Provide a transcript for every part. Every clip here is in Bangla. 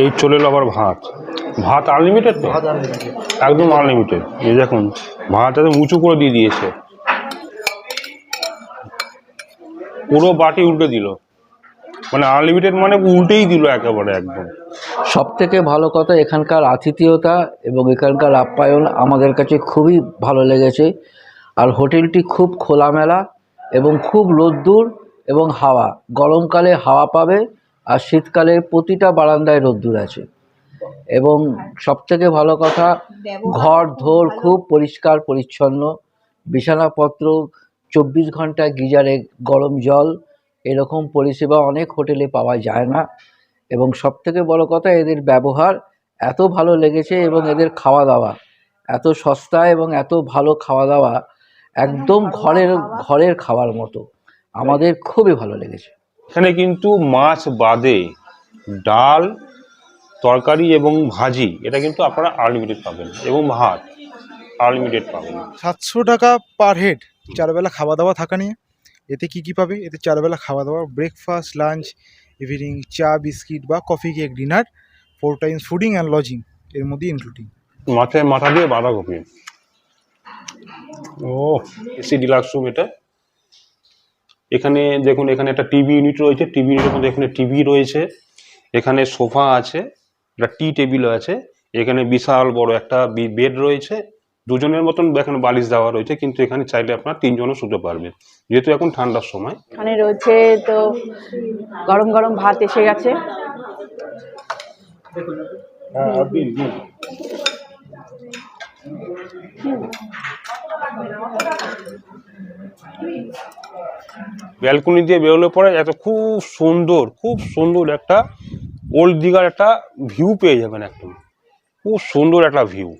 এই চলে এলো আবার ভাত। ভাত আনলিমিটেড তো? একদম আনলিমিটেড এই দেখুন ভাত একদম উঁচু করে দিয়ে দিয়েছে। পুরো বাটি উল্টে দিল। মানে আনলিমিটেড মানে উল্টেই দিল একেবারে একদম। সব থেকে ভালো কথা এখানকার আতিথেয়তা এবং এখানকার আপ্যায়ন আমাদের কাছে খুবই ভালো লেগেছে। আর হোটেলটি খুব খোলামেলা এবং খুব রোদ্দুর এবং হাওয়া। গরমকালে হাওয়া পাবে আর শীতকালে প্রতিটা বারান্দায় রোদ্দুর আছে। এবং সব থেকে ভালো কথা ঘর ধোর খুব পরিষ্কার পরিচ্ছন্ন। বিছানাপত্র চব্বিশ ঘণ্টা গিজারে গরম জল এরকম পরিষেবা অনেক হোটেলে পাওয়া যায় না। এবং সব থেকে বড় কথা এদের ব্যবহার এত ভালো লেগেছে এবং এদের খাওয়া দাওয়া এত সস্তা এবং এত ভালো খাওয়া দাওয়া একদম ঘরের ঘরের খাওয়ার মতো। আমাদের খুবই ভালো লেগেছে। এখানে কিন্তু মাছ বাদে ডাল তরকারি এবং ভাজি এটা কিন্তু আপনারা আনলিমিটেড পাবেন এবং ভাত আনলিমিটেড পাবেন। সাতশো টাকা পার হেড চারবেলা খাওয়া দাওয়া থাকা নিয়ে। এতে কি কি পাবে? এতে চারবেলা খাওয়া দাওয়া ব্রেকফাস্ট লাঞ্চ ইভিনিং চা বিস্কিট বা coffee cake dinner four times fooding and lodging এর মধ্যে ইনক্লুডিং মাথায় মাথা দিয়ে বাঁধাকপি। ও এসি ডিলাক্স রুম এটা। এখানে দেখুন এখানে একটা টিভি ইউনিট রয়েছে। টিভি ইউনিটের মধ্যে এখানে টিভি রয়েছে। এখানে সোফা আছে একটা টি টেবিল আছে। এখানে বিশাল বড় একটা বেড রয়েছে। দুজনের মতন এখানে বালিশ দেওয়া রয়েছে কিন্তু এখানে চাইলে আপনার তিনজনও শুতে পারবেন। যেহেতু এখন ঠান্ডার সময়। এখানে রয়েছে তো গরম গরম ভাত এসে গেছে। ব্যালকনি দিয়ে বেরোলে পরে এত খুব সুন্দর খুব সুন্দর একটা ওল্ড দীঘার একটা ভিউ পেয়ে যাবেন একদম। খুব সুন্দর একটা ভিউ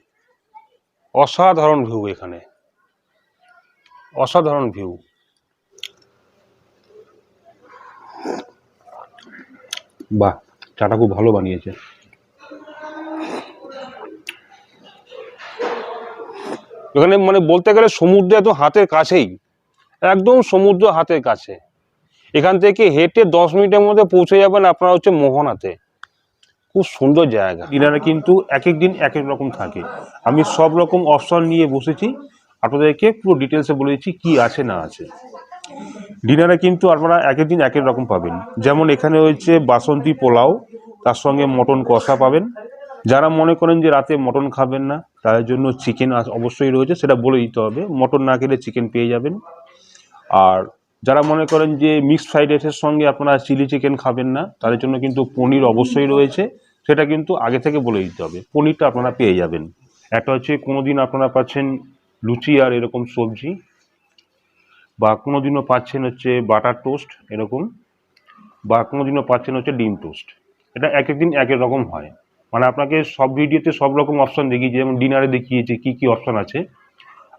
অসাধারণ ভিউ এখানে। অসাধারণ ভিউ বাহ, চাটা খুব ভালো বানিয়েছে। এখানে মানে বলতে গেলে সমুদ্র এত হাতের কাছেই। একদম সমুদ্র হাতের কাছে। এখান থেকে হেঁটে দশ মিনিটের মধ্যে পৌঁছে যাবেন আপনারা হচ্ছে মোহনাতে। খুব সুন্দর জায়গা। ডিনারে কিন্তু এক এক দিন এক এক রকম থাকে। আমি সব রকম অপশন নিয়ে বসেছি। আপনাদেরকে পুরো ডিটেলসে বলে দিচ্ছি কি আছে, না আছে। ডিনারে কিন্তু আপনারা এক এক দিন এক এক রকম পাবেন। যেমন এখানে হচ্ছে বাসন্তী পোলাও, তার সঙ্গে মটন কষা পাবেন। যারা মনে করেন যে রাতে মটন খাবেন না, তাদের জন্য চিকেন অবশ্যই রয়েছে। সেটা বলে দিতে হবে। মটন না খেলে চিকেন পেয়ে যাবেন। আর যারা মনে করেন যে মিক্সড ফ্রাইড রাইসের সঙ্গে আপনারা চিলি চিকেন খাবেন না, তাদের জন্য কিন্তু পনির অবশ্যই রয়েছে। সেটা কিন্তু আগে থেকে বলে দিতে হবে। পনিরটা আপনারা পেয়ে যাবেন। একটা হচ্ছে কোনো দিন আপনারা পাচ্ছেন লুচি আর এরকম সবজি, বা কোনো দিনও পাচ্ছেন হচ্ছে বাটার টোস্ট এরকম, বা কোনো দিনও পাচ্ছেন হচ্ছে ডিম টোস্ট। এটা এক এক দিন এক এক রকম হয়। মানে আপনাকে সব ভিডিওতে সব রকম অপশন দেখিয়েছি যেমন ডিনারে দেখিয়েছি কি কি অপশন আছে।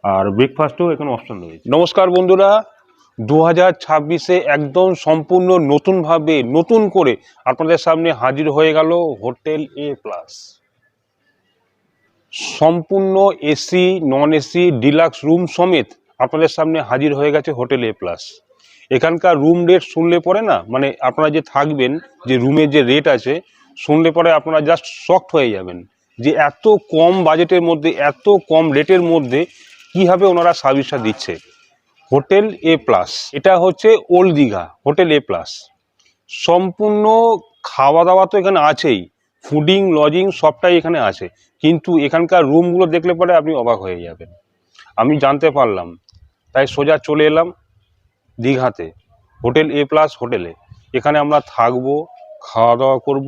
আর ব্রেকফাস্টেও এখানে অপশন রয়েছে। নমস্কার বন্ধুরা। দু হাজার ছাব্বিশে একদম সম্পূর্ণ নতুনভাবে, নতুন করে আপনাদের সামনে হাজির হয়ে গেল হোটেল এ প্লাস। সম্পূর্ণ AC non AC deluxe room সমেত আপনাদের সামনে হাজির হয়ে গেছে হোটেল এ প্লাস। এখানকার রুম রেট শুনলে পরে না মানে আপনারা যে থাকবেন, যে রুমের যে রেট আছে, শুনলে পরে আপনারা জাস্ট শকড হয়ে যাবেন যে এত কম বাজেটের মধ্যে, এত কম রেটের মধ্যে কীভাবে ওনারা সার্ভিসটা দিচ্ছে। Hotel A plus. এটা হচ্ছে old Digha, hotel A plus. সম্পূর্ণ খাওয়া দাওয়া তো এখানে আছেই, ফুডিং, লজিং সবটাই এখানে আছে। কিন্তু এখানকার রুমগুলো দেখলে পরে আপনি অবাক হয়ে যাবেন। আমি জানতে পারলাম, তাই সোজা চলে এলাম দীঘাতে, হোটেল এ প্লাস হোটেলে। এখানে আমরা থাকব খাওয়া দাওয়া করব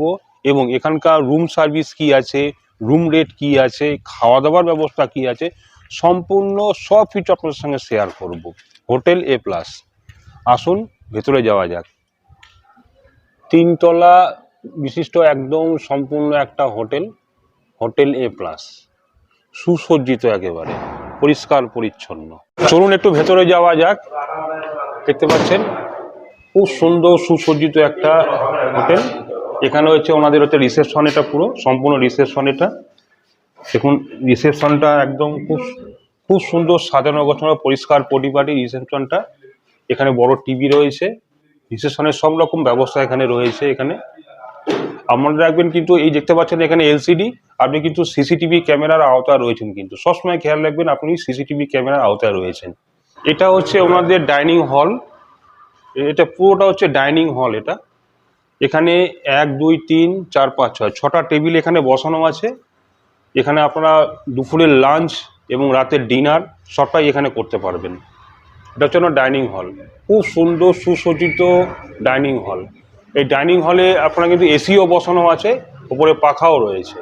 এবং এখানকার রুম সার্ভিস কি আছে, রুম রেট কি আছে খাওয়া দাওয়ার ব্যবস্থা কি আছে সম্পূর্ণ সব কিছু আপনাদের সঙ্গে শেয়ার করব। হোটেল এ প্লাস আসুন, ভেতরে যাওয়া যাক। তিনতলা বিশিষ্ট একদম সম্পূর্ণ একটা হোটেল হোটেল এ প্লাস সুসজ্জিত একেবারে, পরিষ্কার পরিচ্ছন্ন। চলুন একটু ভেতরে যাওয়া যাক। দেখতে পাচ্ছেন, খুব সুন্দর সুসজ্জিত একটা হোটেল। এখানে হচ্ছে ওনাদের হচ্ছে রিসেপশন এটা পুরো, সম্পূর্ণ রিসেপশন এটা। দেখুন রিসেপশনটা একদম খুব খুব সুন্দর সাজানো গোছানো, পরিষ্কার পরিপাটি রিসেপশনটা এখানে বড় টিভি রয়েছে। রিসেপশনের সব রকম ব্যবস্থা এখানে রয়েছে এখানে। আপনারা রাখবেন কিন্তু এই দেখতে পাচ্ছেন এখানে এলসিডি আপনি কিন্তু সিসিটিভি ক্যামেরার আওতায় রয়েছেন কিন্তু। সবসময় খেয়াল রাখবেন, আপনি সিসিটিভি ক্যামেরার আওতায় রয়েছেন। এটা হচ্ছে ওনাদের ডাইনিং হল এটা পুরোটা হচ্ছে ডাইনিং হল এটা। এখানে এক, দুই, তিন, চার, পাঁচ, ছয়, ছটা টেবিল এখানে বসানো আছে। এখানে আপনারা দুপুরের লাঞ্চ এবং রাতের ডিনার সবটাই এখানে করতে পারবেন। এটা হচ্ছে ডাইনিং হল খুব সুন্দর, সুসজ্জিত ডাইনিং হল এই ডাইনিং হলে আপনারা কিন্তু এসিও বসানো আছে, উপরে পাখাও রয়েছে।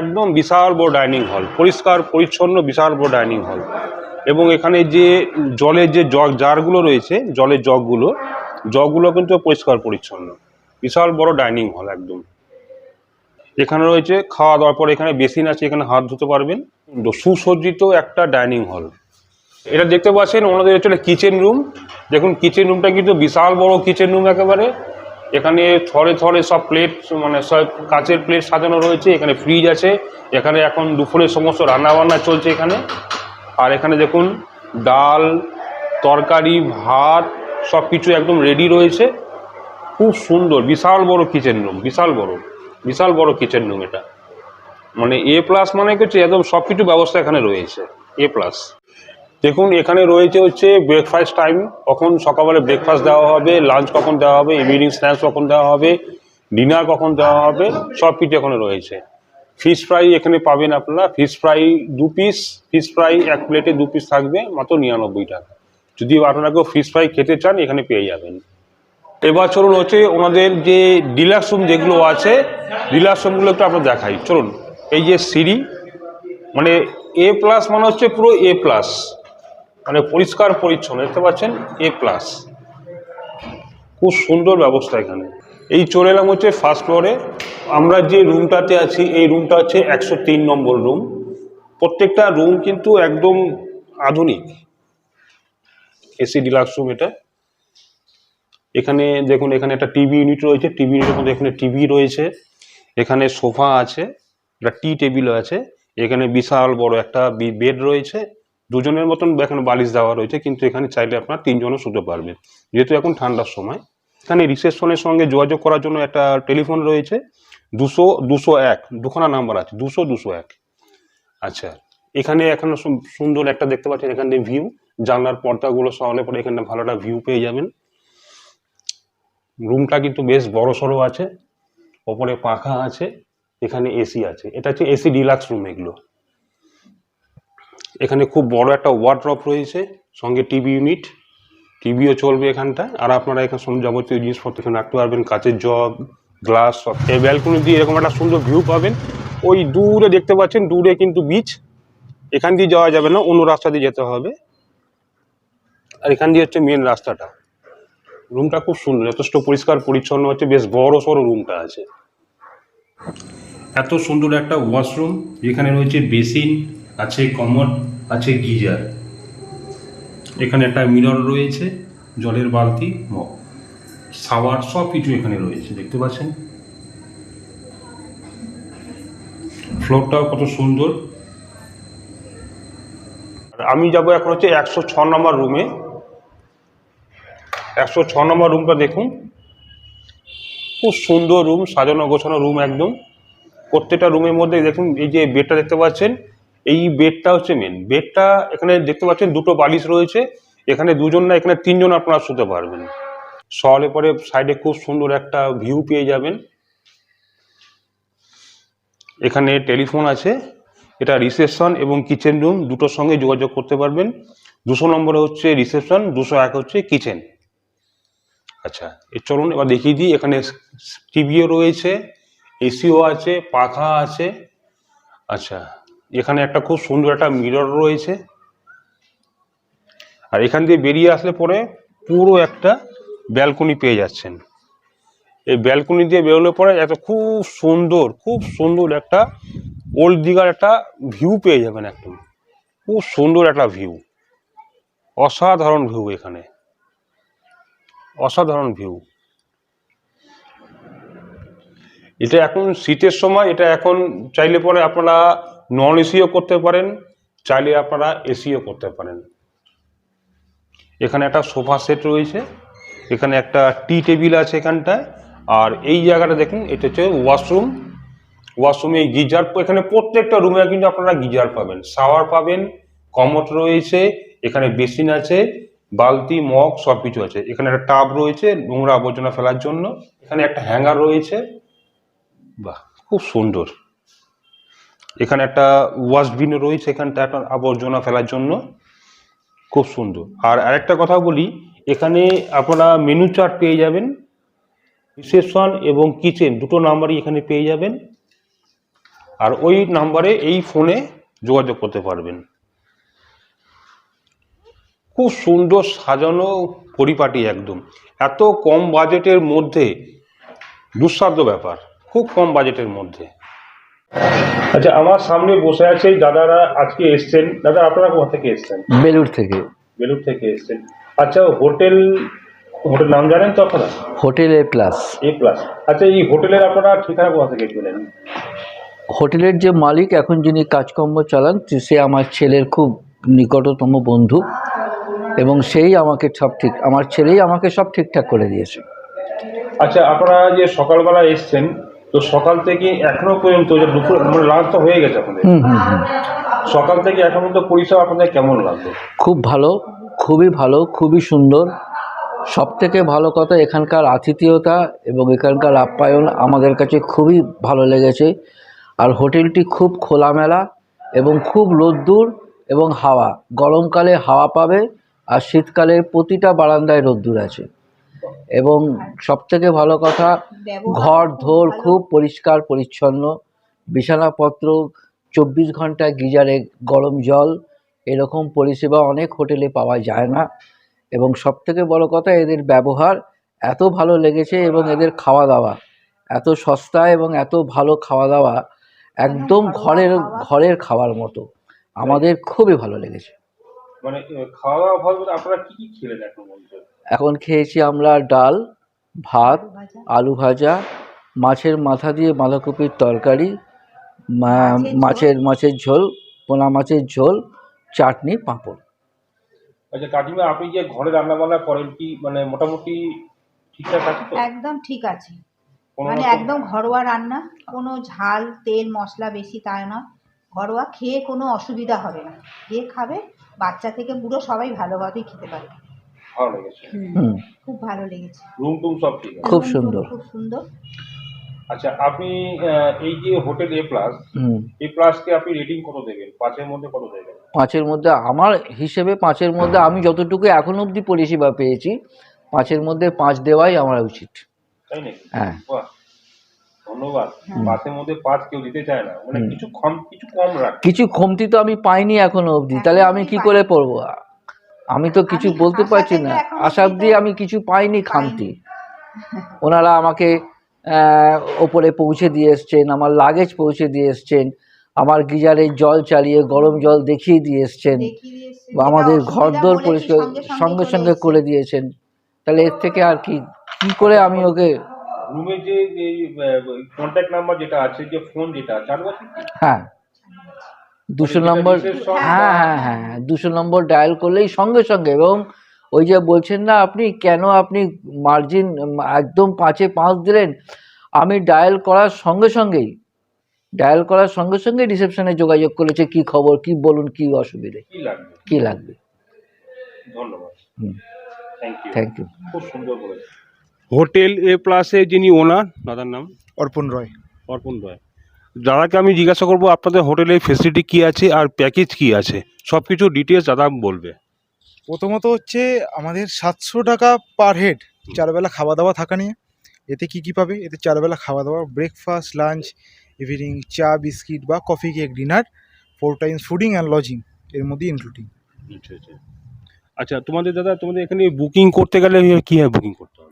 একদম বিশাল বড় ডাইনিং হল পরিষ্কার, পরিচ্ছন্ন, বিশাল বড় ডাইনিং হল এবং এখানে যে জলের যে জগ জারগুলো রয়েছে, জলের জগগুলো জগগুলো কিন্তু পরিষ্কার, পরিচ্ছন্ন। বিশাল বড় ডাইনিং হল একদম। এখানে রয়েছে খাওয়া দাওয়ার পর এখানে বেসিন আছে, এখানে হাত ধুতে পারবেন। সুসজ্জিত একটা ডাইনিং হল। এটা দেখতে পাচ্ছেন, ওনাদের হচ্ছে কিচেন রুম। দেখুন, কিচেন রুমটা কিন্তু বিশাল বড় কিচেন রুম একেবারে। এখানে থরে থরে সব প্লেট মানে সব কাচের প্লেট সাজানো রয়েছে। এখানে ফ্রিজ আছে। এখানে এখন দুপুরের সমস্ত রান্না বান্না চলছে এখানে। আর এখানে দেখুন, ডাল, তরকারি, ভাত সব কিছু একদম রেডি রয়েছে। খুব সুন্দর, বিশাল বড় কিচেন রুম, বিশাল বড়। বিশাল বড় কিচেন রুম এটা। মানে এ প্লাস মানে হচ্ছে একদম সব কিছু ব্যবস্থা এখানে রয়েছে এ প্লাস দেখুন, এখানে রয়েছে হচ্ছে ব্রেকফাস্ট টাইম কখন সকালবেলা ব্রেকফাস্ট দেওয়া হবে লাঞ্চ কখন দেওয়া হবে ইভিনিং স্ন্যাক্স কখন দেওয়া হবে ডিনার কখন দেওয়া হবে সব কিছু এখানে রয়েছে। ফিশ ফ্রাই এখানে পাবেন আপনারা। ফিশ ফ্রাই দু পিস ফিশ ফ্রাই এক প্লেটে দু পিস থাকবে, মাত্র নিরানব্বই টাকা। যদি আপনারা কেউ ফিশ ফ্রাই খেতে চান, এখানে পেয়ে যাবেন। এবার চলুন হচ্ছে ওনাদের যে ডিলাক্স রুম যেগুলো আছে, ডিলাক্স রুমগুলো একটু আমরা দেখাই। চলুন, এই যে সিঁড়ি মানে এ প্লাস মানে হচ্ছে পুরো এ প্লাস মানে পরিষ্কার পরিচ্ছন্ন, দেখতে পাচ্ছেন? এ প্লাস খুব সুন্দর ব্যবস্থা এখানে। এই চলে এলাম হচ্ছে ফার্স্ট ফ্লোরে আমরা যে রুমটাতে আছি, এই রুমটা হচ্ছে একশো তিন নম্বর রুম। প্রত্যেকটা রুম কিন্তু একদম আধুনিক। এসি ডিলাক্স রুম এটা। এখানে দেখুন, এখানে একটা টিভি ইউনিট রয়েছে। টিভি ইউনিটের মধ্যে এখানে টিভি রয়েছে। এখানে সোফা আছে, একটা টি টেবিল আছে। এখানে বিশাল বড় একটা বেড রয়েছে। দুজনের মতন এখানে বালিশ দেওয়া রয়েছে, কিন্তু এখানে চাইলে আপনার তিনজনও শুতে পারবেন। যেহেতু এখন ঠান্ডার সময়, এখানে রিসেপশনের সঙ্গে যোগাযোগ করার জন্য একটা টেলিফোন রয়েছে। দুশো দুশো এক, দুখানা নাম্বার আছে, দুশো দুশো এক। আচ্ছা এখানে এখন সুন্দর একটা দেখতে পাচ্ছেন, এখানে ভিউ জানলার পর্দাগুলো সহলে পরে এখানে ভালো একটা ভিউ পেয়ে যাবেন। রুমটা কিন্তু বেশ বড় সড়ো আছে, ওপরে পাখা আছে, এখানে এসি আছে। এটা হচ্ছে এসি ডিলাক্স রুম এগুলো। এখানে খুব বড় একটা ওয়ার্ড্রপ রয়েছে, সঙ্গে টিভি ইউনিট টিভিও চলবে এখানটায় আর আপনারা এখানে সব যাবতীয় জিনিসপত্র এখানে রাখতে পারবেন, কাচের জগ গ্লাস সব। এই ব্যালকনি দিয়ে এরকম একটা সুন্দর ভিউ পাবেন। ওই দূরে দেখতে পাচ্ছেন, দূরে কিন্তু বিচ এখান দিয়ে যাওয়া যাবে না, অন্য রাস্তা দিয়ে যেতে হবে। আর এখান দিয়ে হচ্ছে মেন রাস্তাটা। রুমটা খুব সুন্দর যথেষ্ট পরিষ্কার পরিচ্ছন্ন হচ্ছে বেশ বড় সড়ো রুমটা আছে। এত সুন্দর একটা ওয়াশরুম যেখানে রয়েছে বেসিন আছে কমোড আছে গিজার। এখানে একটা মিরর রয়েছে জলের বালতি মগ। সাওয়ার সব কিছু এখানে রয়েছে দেখতে পাচ্ছেন? ফ্লোরটাও কত সুন্দর। আর আমি যাব এখন হচ্ছে একশো ছ নম্বর রুমে একশো ছ নম্বর রুমটা দেখুন। খুব সুন্দর রুম সাজানো গোছানো রুম একদম। প্রত্যেকটা রুমের মধ্যে দেখুন, এই যে বেডটা দেখতে পাচ্ছেন, এই বেডটা হচ্ছে মেন বেডটা এখানে দেখতে পাচ্ছেন, দুটো বালিশ রয়েছে। এখানে দুজন না, এখানে তিনজন আপনারা শুতে পারবেন। শহরে পরে সাইডে খুব সুন্দর একটা ভিউ পেয়ে যাবেন। এখানে টেলিফোন আছে, এটা রিসেপশন এবং কিচেন রুম দুটোর সঙ্গে যোগাযোগ করতে পারবেন। দুশো নম্বরে হচ্ছে রিসেপশন দুশো এক হচ্ছে কিচেন আচ্ছা চলুন এবার দেখিয়ে দিই, এখানে টিভিও রয়েছে, এসিও আছে, পাখা আছে আচ্ছা এখানে একটা খুব সুন্দর একটা মিরর রয়েছে। আর এখান দিয়ে বেরিয়ে আসলে পরে পুরো একটা ব্যালকনি পেয়ে যাচ্ছেন। এই ব্যালকনি দিয়ে বেরোলে পরে এত খুব সুন্দর খুব সুন্দর একটা ওল্ড দিঘার একটা ভিউ পেয়ে যাবেন একদম। খুব সুন্দর একটা ভিউ, অসাধারণ ভিউ এখানে। অসাধারণ ভিউ এটা এখন শীতের সময়, এটা এখন চাইলে পরে আপনারা নন এসিও করতে পারেন, চাইলে আপনারা এসিও করতে পারেন। এখানে একটা সোফা সেট রয়েছে, এখানে একটা টি টেবিল আছে এখানটায়, আর এই জায়গাটা দেখুন, এটা হচ্ছে ওয়াশরুম ওয়াশরুমে গিজার, এখানে প্রত্যেকটা রুমে কিন্তু আপনারা গিজার পাবেন শাওয়ার পাবেন কমোড রয়েছে, এখানে বেসিন আছে বালতি, মগ সব কিছু আছে। এখানে একটা টাব রয়েছে, নোংরা আবর্জনা ফেলার জন্য। এখানে একটা হ্যাঙ্গার রয়েছে। বাহ, খুব সুন্দর। এখানে একটা ওয়াশবিন রয়েছে এখানটা, একটা আবর্জনা ফেলার জন্য। খুব সুন্দর। আর আরেকটা কথা বলি, এখানে আপনারা মেনু চার্ট পেয়ে যাবেন। রিসেপশন এবং কিচেন দুটো নাম্বারই এখানে পেয়ে যাবেন। আর ওই নাম্বারে এই ফোনে যোগাযোগ করতে পারবেন। খুব সুন্দর সাজানো পরিপাটি একদম। এত কম বাজেটের মধ্যে দুঃসাধ্য ব্যাপার খুব কম বাজেটের মধ্যে। আচ্ছা আমার সামনে বসে আছে দাদারা আজকে এসছেন। দাদা আপনারা কোথা থেকে এসছেন? বেলুর থেকে। বেলুর থেকে এসছেন। আচ্ছা হোটেল হোটেল নাম জানেন তো আপনারা? Hotel A plus. A plus. আচ্ছা এই হোটেলের আপনারা ঠিকানা কোথা থেকে পেলেন? হোটেলের যে মালিক এখন যিনি কাজকর্ম চালান সে আমার ছেলের খুব নিকটতম বন্ধু। এবং সেই আমাকে সব ঠিক আমার ছেলেই আমাকে সব ঠিকঠাক করে দিয়েছে। আচ্ছা আপনারা যে সকালবেলা এসছেন তো সকাল থেকে এখনও পর্যন্ত যে দুপুর মানে লাঞ্চ তো হয়ে গেছে আপনাদের? সকাল থেকে এখন পর্যন্ত পরিষেবা আপনাদের কেমন লাগল? খুব ভালো খুবই ভালো খুবই সুন্দর। সব থেকে ভালো কথা এখানকার আতিথেয়তা এবং এখানকার আপ্যায়ন আমাদের কাছে খুবই ভালো লেগেছে। আর হোটেলটি খুব খোলামেলা এবং খুব রোদ্দুর এবং হাওয়া। গরমকালে হাওয়া পাবে আর শীতকালে প্রতিটা বারান্দায় রোদ্দুর আছে। এবং সবথেকে ভালো কথা ঘর ধোর খুব পরিষ্কার পরিচ্ছন্ন। বিছানাপত্র চব্বিশ ঘণ্টা গিজারে গরম জল এরকম পরিষেবা অনেক হোটেলে পাওয়া যায় না। এবং সব থেকে বড় কথা এদের ব্যবহার এত ভালো লেগেছে এবং এদের খাওয়া দাওয়া এত সস্তা এবং এত ভালো খাওয়া দাওয়া একদম ঘরের ঘরের খাওয়ার মতো। আমাদের খুবই ভালো লেগেছে। মানে খাওয়া দাওয়া ভালো বলতে আপনারা কি কি খেলেন এখন পর্যন্ত এখন খেয়েছি আমরা ডাল ভাত আলু ভাজা। মাছের মাথা দিয়ে বাঁধাকপির তরকারি মা- মাছের মাছের ঝোল পোনা মাছের ঝোল চাটনি পাঁপড়। আচ্ছা কাকিমা আপনি যে ঘরে রান্না বান্না করেন কি মানে মোটামুটি ঠিকঠাক আছে তো? একদম ঠিক আছে। কোনো মানে রকম- একদম ঘরোয়া রান্না কোনো ঝাল তেল মশলা বেশি তাই না ঘরোয়া খেয়ে কোনো অসুবিধা হবে না। যে খাবে বাচ্চা থেকে বুড়ো সবাই ভালোভাবেই খেতে পারে। ভালো লেগেছে। হুম খুব ভালো লেগেছে। রুম টুম সব ঠিক আছে? খুব সুন্দর। খুব সুন্দর। আচ্ছা আপনি এই যে হোটেল এ প্লাস হুম। এ প্লাসকে আপনি রেটিং কত দেবেন? পাঁচের মধ্যে কত দেবেন? পাঁচের মধ্যে আমার হিসেবে পাঁচের মধ্যে আমি যতটুকু এখন অবধি পরিষেবা পেয়েছি পাঁচের মধ্যে পাঁচ দেওয়াই আমার উচিত। তাই নাকি? হ্যাঁ। বাহ। ধন্যবাদ। পাঁচের মধ্যে পাঁচ কেউ দিতে চায় না। মানে কিছু কম কিছু কম রাখ। কিছু কমতি তো আমি পাইনি এখনও অবধি। তাহলে আমি কি করে পড়ব? আমি তো কিছু বলতে পারছি না। আশা অবধি আমি কিছু পাইনি খামতি। ওনারা আমাকে ওপরে পৌঁছে দিয়ে এসছেন আমার লাগেজ পৌঁছে দিয়ে এসছেন আমার গিজারে জল চালিয়ে গরম জল দেখিয়ে দিয়ে এসছেন দিয়ে আমাদের যেটা ঘর অসুবিধা দোর পরিষ্কার সঙ্গে সঙ্গে করে দিয়েছেন। তাহলে এর থেকে আর কি কি করে আমি ওকে রুমে যে কন্ট্যাক্ট নাম্বার যেটা আছে যে ফোন যেটা আছে কি? হ্যাঁ। দুশো নম্বর হ্যাঁ হ্যাঁ হ্যাঁ হ্যাঁ, দুশো নম্বর ডায়াল করলেই সঙ্গে সঙ্গে এবং ওই যে বলছেন না আপনি কেন আপনি মার্জিন একদম পাঁচে পাঁচ দিলেন? আমি ডায়াল করার সঙ্গে সঙ্গেই ডায়াল করার সঙ্গে সঙ্গে রিসেপশনে যোগাযোগ করেছে কি খবর কি বলুন কি অসুবিধে? কি লাগবে? ধন্যবাদ। থ্যাংক ইউ থ্যাংক ইউ খুব সুন্দর বলেছে হোটেল এ প্লাসে যিনি ওনার দাদার নাম? অর্পণ রয়। অর্পণ রয়। দাদাকে আমি জিজ্ঞাসা করব আপনাদের হোটেলে ফেসিলিটি কি আছে আর প্যাকেজ কি আছে? সব কিছু ডিটেলস দাদা বলবে। প্রথমত হচ্ছে আমাদের সাতশো টাকা পার হেড চারবেলা খাওয়া দাওয়া থাকা নিয়ে। এতে কি কি পাবে? এতে চারবেলা খাওয়া দাওয়া ব্রেকফাস্ট লাঞ্চ ইভিনিং চা বিস্কিট বা coffee cake dinner four times fooding and lodging এর মধ্যে ইনক্লুডিং আচ্ছা আচ্ছা। আচ্ছা তোমাদের দাদা তোমাদের এখানে বুকিং করতে গেলে কীভাবে বুকিং করতে হবে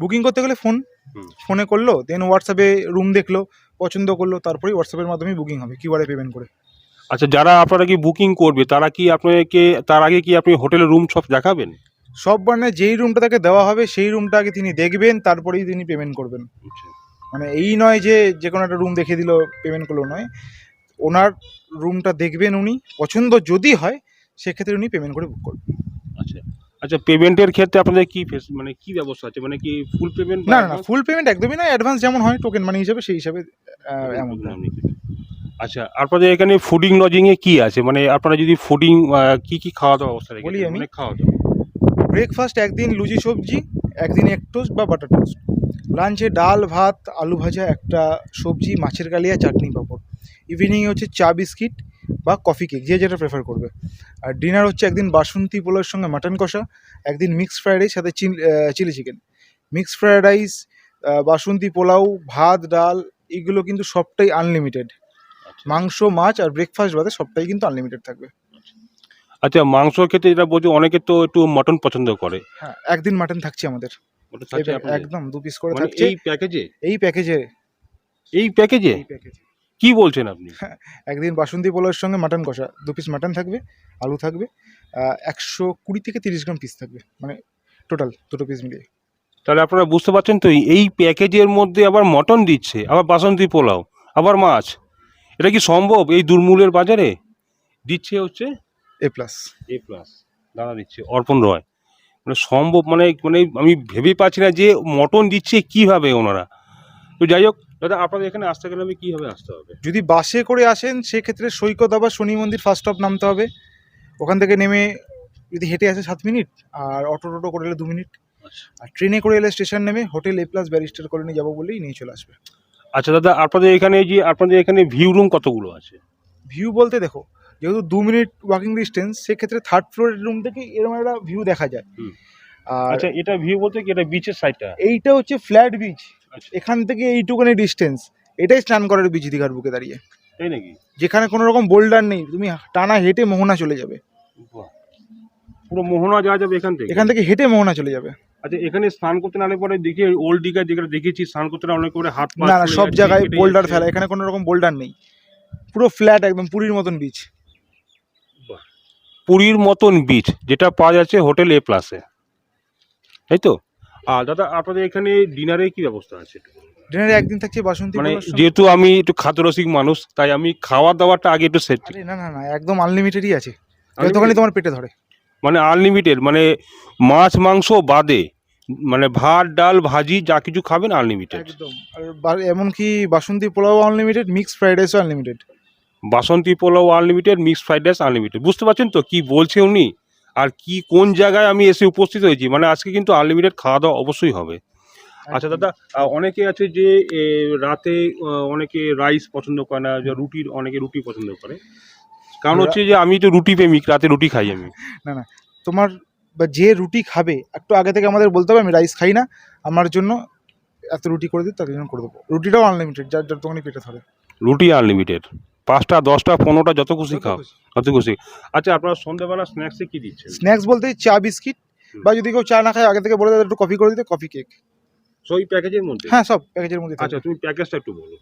বুকিং করতে গেলে ফোন ফোনে করল দেন হোয়াটসঅ্যাপে রুম দেখল পছন্দ করল তারপরেই হোয়াটসঅ্যাপের মাধ্যমে বুকিং হবে কিউআরে পেমেন্ট করে। আচ্ছা যারা আপনারা কি বুকিং করবে তারা কি আপনাকে তার আগে কি আপনি হোটেলের রুম সব দেখাবেন? সব মানে যেই রুমটা তাকে দেওয়া হবে সেই রুমটা আগে তিনি দেখবেন তারপরেই তিনি পেমেন্ট করবেন। আচ্ছা। মানে এই নয় যে যে কোনো একটা রুম দেখে দিল পেমেন্ট করল নয়। ওনার রুমটা দেখবেন উনি পছন্দ যদি হয় সেক্ষেত্রে উনি পেমেন্ট করে বুক করবেন। আচ্ছা। আচ্ছা পেমেন্টের ক্ষেত্রে আপনাদের কি ফেস- মানে কি ব্যবস্থা আছে? মানে কি ফুল পেমেন্ট না না ফুল পেমেন্ট একদমই না অ্যাডভান্স যেমন হয় টোকেন মানি হিসাবে সেই হিসাবে অ্যামাউন্ট আচ্ছা আপনাদের এখানে ফুডিং লজিং এ কি আছে? মানে আপনারা যদি ফুডিং কি কি খাওয়া দাওয়া অবস্থা? বলি আমি। মানে খাওয়া দাওয়া। ব্রেকফাস্ট একদিন লুচি সবজি একদিন এক টোস্ট বা বাটার টোস্ট লাঞ্চে ডাল ভাত আলু ভাজা একটা সবজি মাছের কালিয়া চাটনি পাঁপড়। ইভিনিংয়ে হচ্ছে চা বিস্কিট। বা কফি কেক যে যেটা প্রেফার করবে। আর ডিনার হচ্ছে একদিন বাসন্তী পোলাওয়ের সঙ্গে মাটন কষা একদিন মিক্সড ফ্রায়েড রাইস সাথে chilli chicken mixed fried rice বাসন্তী পোলাও ভাত ডাল এগুলো কিন্তু সবটাই আনলিমিটেড মাংস মাছ আর ব্রেকফাস্ট বাদে সবটাই কিন্তু আনলিমিটেড থাকবে। আচ্ছা মাংসর ক্ষেত্রে যেটা বলছি অনেকে তো একটু মটন পছন্দ করে। হ্যাঁ একদিন মাটন থাকছে আমাদের? একদম দু পিস করে মানে থাকছে। এই প্যাকেজে এই প্যাকেজে এই প্যাকেজে এই প্যাকেজে কি বলছেন আপনি? একদিন বাসন্তী পোলাওয়ের সঙ্গে মাটন কষা দু পিস মাটন থাকবে আলু থাকবে একশো কুড়ি থেকে তিরিশ গ্রাম পিস থাকবে মানে টোটাল দুটো পিস মিলিয়ে। তাহলে আপনারা বুঝতে পারছেন তো এই প্যাকেজের মধ্যে আবার মটন দিচ্ছে আবার বাসন্তী পোলাও আবার মাছ এটা কি সম্ভব এই দুর্মূলের বাজারে? দিচ্ছে হচ্ছে? এ প্লাস এ প্লাস দাদা দিচ্ছে অর্পণ রয়। মানে সম্ভব মানে মানে আমি ভেবেই পাচ্ছি না যে মটন দিচ্ছে কীভাবে ওনারা। তো যাই হোক দাদা আপনাদের এখানে আসতে গেলে আমি কীভাবে আসতে হবে? যদি বাসে করে আসেন সেক্ষেত্রে সৈকত আবার শনি মন্দির ফার্স্ট স্টপ নামতে হবে। ওখান থেকে নেমে যদি হেঁটে আসে সাত মিনিট আর অটো টোটো করে এলে দু মিনিট। আচ্ছা। আর ট্রেনে করে এলে স্টেশন নেমে hotel A plus barrister colony যাব বলেই নিয়ে চলে আসবে। আচ্ছা দাদা আপনাদের এখানে যে আপনাদের এখানে ভিউ রুম কতগুলো আছে? ভিউ বলতে দেখো যেহেতু দু মিনিট ওয়াকিং ডিস্টেন্স সেক্ষেত্রে থার্ড ফ্লোরের রুম থেকে এরকম একটা ভিউ দেখা যায়। আর আচ্ছা এটা ভিউ বলতে কি এটা বিচের সাইডটা এইটা হচ্ছে ফ্ল্যাট বিচ এখান থেকে এইটুকুনি ডিস্টেন্স এটাই স্নান করার বিচ দীঘার বুকে দাঁড়িয়ে। তাই নাকি? যেখানে কোনো রকম বোল্ডার নেই তুমি টানা হেঁটে মোহনা চলে যাবে। পুরো মোহনা যাওয়া যাবে এখান থেকে? এখান থেকে হেঁটে মোহনা চলে যাবে। আচ্ছা এখানে স্নান করতে নালে পরে দেখি ওল্ড দীঘা যেখানে দেখেছি স্নান করতে না অনেক করে হাত পা না না সব জায়গায় বোল্ডার ফেলা এখানে কোনো রকম বোল্ডার নেই। পুরো ফ্ল্যাট একদম পুরীর মতন বিচ পুরীর মতন বিচ যেটা পাওয়া যাচ্ছে হোটেল এ। প্লাসে তাই তো? আর দাদা আপনাদের এখানে ডিনারে কি ব্যবস্থা আছে ডিনারে একদিন থাকছে বাসন্তী মানে যেহেতু আমি একটু খাদ্যরসিক মানুষ তাই আমি খাওয়া দাওয়াটা আগে একটু সেট আরে না না না একদম আনলিমিটেডই আছে। যতখানি তোমার পেটে ধরে। মানে আনলিমিটেড মানে মাছ মাংস বাদে মানে ভাত ডাল ভাজি যা কিছু খাবেন আনলিমিটেড একদম। আর এমনকি বাসন্তী পোলাও আনলিমিটেড মিক্স ফ্রাইড রাইসও আনলিমিটেড বাসন্তী pulao unlimited mixed fried rice unlimited বুঝতে পারছেন তো কি বলছে উনি? আর কি কোন জায়গায় আমি এসে উপস্থিত হয়েছি? মানে আজকে কিন্তু আনলিমিটেড খাওয়া দাওয়া অবশ্যই হবে। আচ্ছা দাদা অনেকে আছে যে রাতে অনেকে রাইস পছন্দ করে না যে রুটির অনেকে রুটি পছন্দ করে। কারণ হচ্ছে যে আমি তো রুটি প্রেমিক রাতে রুটি খাই আমি। না না তোমার বা যে রুটি খাবে একটু আগে থেকে আমাদের বলতে হবে আমি রাইস খাই না আমার জন্য এত রুটি করে দিই তাদের জন্য করে দেবো। রুটিটাও আনলিমিটেড যার যার দোকানে পেটে ধরে। রুটি আনলিমিটেড পাঁচটা দশটা পনেরোটা যত খুশি খাও যত খুশি। আচ্ছা আপনারা সন্ধ্যাবেলা স্ন্যাক্সে কি দিচ্ছেন? স্ন্যাক্স বলতে চা বিস্কিট বা যদি কেউ চা না খায় আগে থেকে বলে দেয় একটু কফি করে দিতে কফি কেক সো এই প্যাকেজের মধ্যে? হ্যাঁ সব প্যাকেজের মধ্যে আচ্ছা তুমি প্যাকেজটা একটু বলো।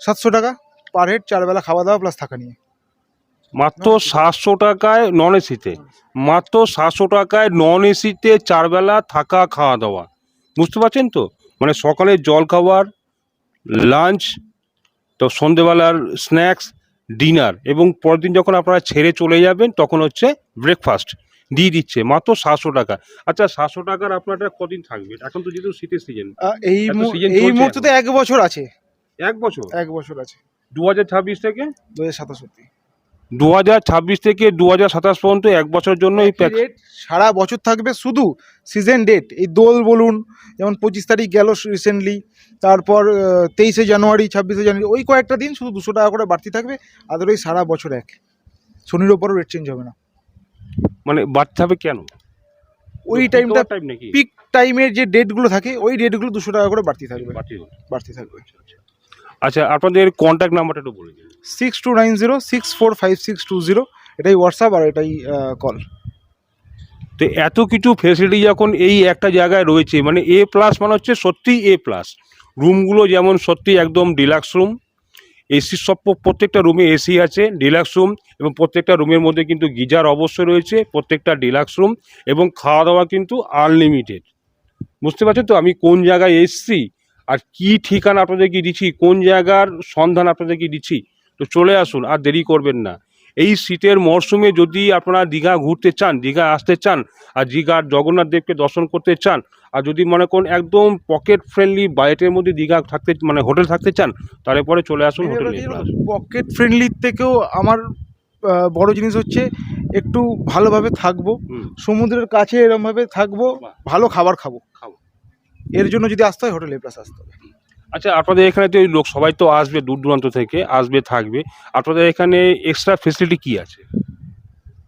সাতশো টাকা পার হেড চারবেলা খাওয়া দাওয়া প্লাস থাকা নিয়ে। মাত্র সাতশো টাকায় নন এসিতে মাত্র সাতশো টাকায় নন এসিতে চারবেলা থাকা খাওয়া দাওয়া। বুঝতে পারছেন তো? মানে সকালে জল খাবার লাঞ্চ তো সন্ধেবেলার স্ন্যাক্স ডিনার এবং পরের দিন যখন আপনারা ছেড়ে চলে যাবেন তখন হচ্ছে ব্রেকফাস্ট দিয়ে দিচ্ছে। মাত্র সাতশো টাকা। আচ্ছা সাতশো টাকার আপনারটা কদিন থাকবে? এখন তো যেহেতু শীতের সিজন এই এই মুহূর্তে তো এক বছর আছে। এক বছর? এক বছর আছে। দু হাজার ছাব্বিশ থেকে? দু হাজার সাতাশ অব্দি দু হাজার ছাব্বিশ থেকে দু হাজার সাতাশ পর্যন্ত এক বছরের জন্য এই প্যাক রেট সারা বছর থাকবে শুধু সিজন ডেট এই দোল বলুন যেমন পঁচিশ তারিখ গেল রিসেন্টলি তারপর তেইশে জানুয়ারি ছাব্বিশে জানুয়ারি ওই কয়েকটা দিন শুধু দুশো টাকা করে বাড়তি থাকবে আদারওয়াইজ সারা বছর এক। শনির ওপরও রেট চেঞ্জ হবে না। মানে বাড়তে হবে কেন? ওই টাইমটা পিক টাইমের যে ডেটগুলো থাকে ওই ডেটগুলো দুশো টাকা করে বাড়তি থাকবে। বাড়তি হবে। বাড়তি থাকবে। আচ্ছা আপনাদের কন্ট্যাক্ট নাম্বারটা একটু বলে দিন। Six two nine zero six four five six two zero এটাই হোয়াটসঅ্যাপ আর এটাই কল তো এত কিছু ফেসিলিটি যখন এই একটা জায়গায় রয়েছে মানে এ প্লাস মানে হচ্ছে সত্যিই এ প্লাস রুমগুলো যেমন সত্যি একদম ডিলাক্স রুম এসি সব প্রত্যেকটা রুমে এসি আছে ডিলাক্স রুম এবং প্রত্যেকটা রুমের মধ্যে কিন্তু গিজার অবশ্যই রয়েছে প্রত্যেকটা ডিলাক্স রুম এবং খাওয়া দাওয়া কিন্তু আনলিমিটেড বুঝতে পারছেন তো আমি কোন জায়গায় এসছি? আর কি ঠিকানা আপনাদেরকে দিচ্ছি কোন জায়গার সন্ধান আপনাদেরকে দিচ্ছি তো চলে আসুন আর দেরি করবেন না। এই শীতের মরশুমে যদি আপনারা দীঘা ঘুরতে চান দীঘা আসতে চান আর দীঘার জগন্নাথ দেবকে দর্শন করতে চান আর যদি মনে করুন একদম পকেট ফ্রেন্ডলি বাজেটের মধ্যে দীঘা থাকতে মানে হোটেল থাকতে চান তাহলে পরে চলে আসুন হোটেল পকেট ফ্রেন্ডলির থেকেও আমার বড় জিনিস হচ্ছে একটু ভালোভাবে থাকব সমুদ্রের কাছে এরমভাবে থাকব ভালো খাবার খাব। খাব। এর জন্য যদি আসতে হয় হোটেল এ প্লাস আসতে হবে। আচ্ছা আপনাদের এখানে তো লোক সবাই তো আসবে দূর দূরান্ত থেকে আসবে থাকবে। আপনাদের এখানে এক্সট্রা ফেসিলিটি কি আছে?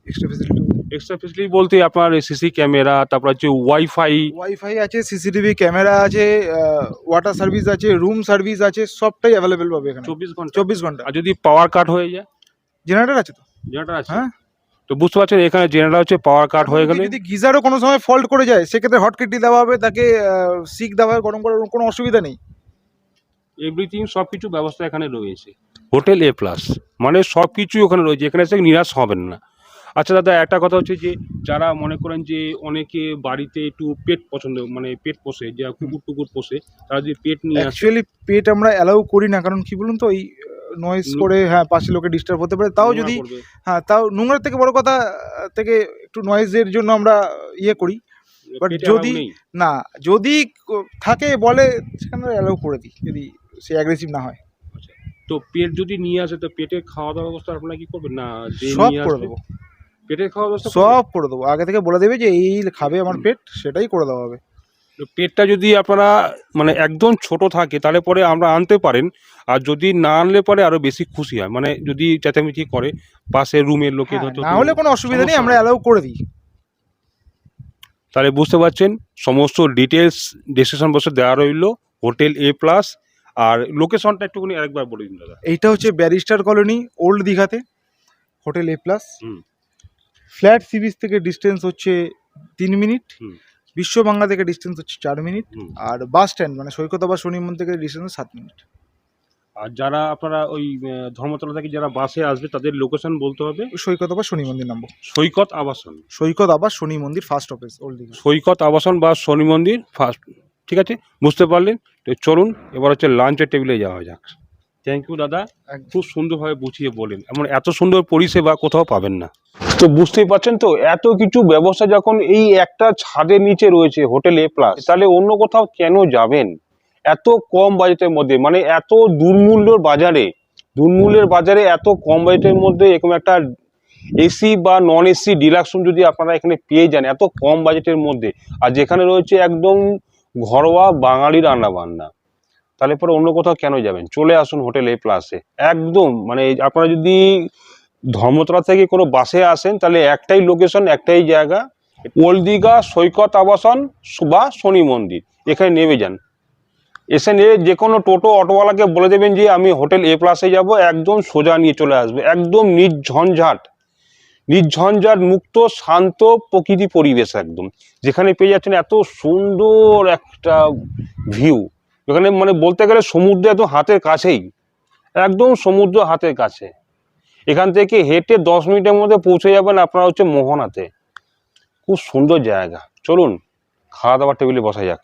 এক্সট্রা ফেসিলিটি এক্সট্রা ফেসিলিটি বলতে আপনার সিসি ক্যামেরা তারপর হচ্ছে ওয়াইফাই ওয়াইফাই আছে সিসিটিভি ক্যামেরা আছে ওয়াটার সার্ভিস আছে রুম সার্ভিস আছে সবটাই অ্যাভেলেবেল পাবে এখানে। চব্বিশ ঘণ্টা। চব্বিশ ঘণ্টা। আর যদি পাওয়ার কাট হয়ে যায়? জেনারেটর আছে তো? জেনারেটর আছে? হ্যাঁ। তো বুঝতে পারছেন এখানে জেনারেটর হচ্ছে পাওয়ার কাট হয়ে গেলে। যদি গিজারও কোনো সময় ফল্ট করে যায় সেক্ষেত্রে হট কেটলি দেওয়া হবে তাকে সিক দেওয়া হবে গরম করার কোনো অসুবিধা নেই। এভরিথিং সব কিছু ব্যবস্থা এখানে রয়েছে। হোটেল এ প্লাস মানে সব কিছুই ওখানে রয়েছে এখানে এসে নিরাশ হবেন না। আচ্ছা দাদা একটা কথা হচ্ছে যে যারা মনে করেন যে অনেকে বাড়িতে একটু পেট পছন্দ মানে পেট পোষে যে কুকুর টুকুর পোষে তারা যদি পেট নিয়ে অ্যাকচুয়ালি পেট আমরা অ্যালাউ করি না কারণ কি বলুন তো এই নয়েজ নো- করে হ্যাঁ পাশে লোকে ডিস্টার্ব হতে পারে। তাও যদি হ্যাঁ তাও নোংরার থেকে বড় কথা থেকে একটু নয়েজের জন্য আমরা ইয়ে করি। বাট যদি- না যদি থাকে বলে সেখানে অ্যালাউ করে দিই যদি সে অ্যাগ্রেসিভ না হয়। তো পেট যদি নিয়ে আসে তো পেটে খাওয়া দাওয়ার ব্যবস্থা আপনারা কি করবেন? না যে সব করে দেবো। পেটের খাওয়া ব্যবস্থা সব করে দেবো। আগে থেকে বলে দেবে যে এই খাবে আমার পেট সেটাই করে দেওয়া হবে। পেটটা যদি আপনারা মানে একদম ছোট থাকে তাহলে পরে আমরা আনতে পারেন আর যদি না আনলে পরে আরও বেশি খুশি হয় মানে যদি চেঁচামেচি করে পাশে রুমের লোকে হ্যাঁ, না হলে কোনো অসুবিধা নেই আমরা। অ্যালাউ করে দিই তাহলে বুঝতে পারছেন সমস্ত ডিটেলস ডিসক্রিপশন বক্সে দেওয়া রইল হোটেল এ প্লাস আর লোকেশনটা একটুখানি আরেকবার বলে দিন দাদা এইটা হচ্ছে ব্যারিস্টার কলোনি ওল্ড দীঘাতে হোটেল এ প্লাস হুম। ফ্ল্যাট সি বিচ থেকে ডিস্টেন্স হচ্ছে তিন মিনিট হুম। বিশ্ব বাংলা থেকে ডিস্টেন্স হচ্ছে চার মিনিট আর বাস স্ট্যান্ড মানে সৈকত বা শনিমন থেকে ডিস্টেন্স সাত মিনিট আর যারা আপনারা ওই ধর্মতলা থেকে যারা বাসে আসবে তাদের লোকেশন বলতে হবে? সৈকত বা শনি মন্দির নামবো। সৈকত আবাসন। সৈকত আবার শনি মন্দির ফার্স্ট অফিস ওল্ড সৈকত আবাসন বা শনি মন্দির ফার্স্ট ঠিক আছে? বুঝতে পারলেন? তো চলুন এবার হচ্ছে লাঞ্চের টেবিলে যাওয়া যাক। থ্যাংক ইউ দাদা। একদম। খুব সুন্দরভাবে বুঝিয়ে বলেন এমন এত সুন্দর পরিষেবা কোথাও পাবেন না। তো বুঝতেই পারছেন তো এত কিছু ব্যবস্থা যখন এই একটা ছাদের নিচে রয়েছে হোটেল এ প্লাস তাহলে অন্য কোথাও কেন যাবেন? এত কম বাজেটের মধ্যে মানে এত দুর্মূল্যর বাজারে দুর্মূল্যের বাজারে এত কম বাজেটের মধ্যে এরকম একটা এসি বা নন এসি ডিলাক্স রুম যদি আপনারা এখানে পেয়ে যান এত কম বাজেটের মধ্যে। আর যেখানে রয়েছে একদম ঘরোয়া বাঙালি রান্না বান্না তাহলে পরে অন্য কোথাও কেন যাবেন? চলে আসুন হোটেল এ। প্লাসে একদম মানে আপনারা যদি ধর্মতলা থেকে কোনো বাসে আসেন, তাহলে একটাই লোকেশন একটাই জায়গা ওল্ড দীঘা সৈকত, আবাসন বা শনি মন্দির। এখানে নেমে যান। এসে নিয়ে যে কোনো টোটো অটোওয়ালাকে বলে দেবেন যে, আমি হোটেল এ প্লাসে যাব, একদম সোজা নিয়ে চলে আসবে। একদম নির্ঝঞ্ঝাট। নির্ঝঞ্ঝাট মুক্ত, শান্ত প্রকৃতি পরিবেশ একদম। যেখানে পেয়ে যাচ্ছেন এত সুন্দর একটা ভিউ এখানে মানে বলতে গেলে সমুদ্র একদম হাতের কাছেই, একদম সমুদ্র হাতের কাছে। এখান থেকে হেঁটে দশ মিনিটের মধ্যে পৌঁছে যাবেন আপনারা হচ্ছে মোহনাতে। খুব সুন্দর জায়গা। চলুন, খাওয়া দাওয়ার টেবিলে বসা যাক।